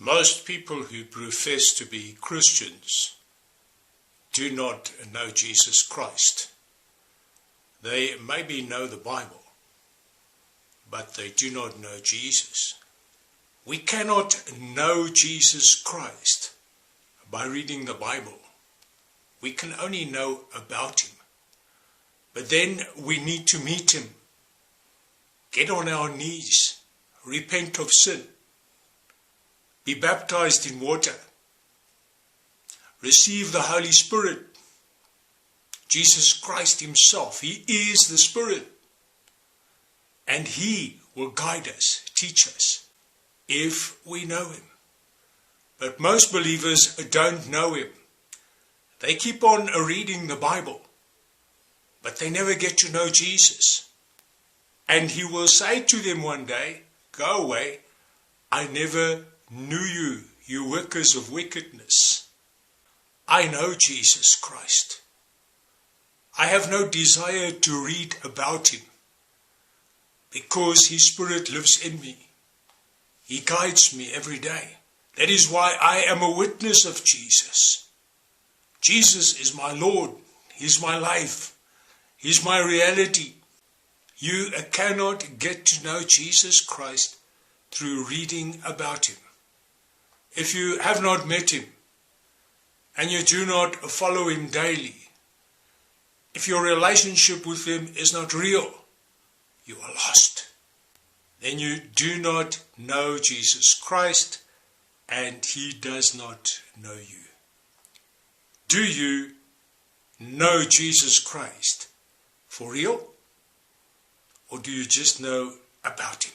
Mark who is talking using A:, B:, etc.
A: Most people who profess to be Christians do not know Jesus Christ. They maybe know the Bible, but they do not know Jesus. We cannot know Jesus Christ by reading the Bible. We can only know about him. But then we need to meet him, get on our knees, repent of sin be baptized in water, receive the Holy Spirit. Jesus Christ Himself, He is the Spirit. And He will guide us, teach us, if we know Him. But most believers don't know Him. They keep on reading the Bible, but they never get to know Jesus. And He will say to them one day, Go away, I never knew you, you workers of wickedness. I know Jesus Christ. I have no desire to read about him because his spirit lives in me. He guides me every day. That is why I am a witness of Jesus. Jesus is my Lord. He's my life. He's my reality. You cannot get to know Jesus Christ through reading about him. If you have not met him and you do not follow him daily, if your relationship with him is not real, you are lost. Then you do not know Jesus Christ and he does not know you. Do you know Jesus Christ for real? Or do you just know about him?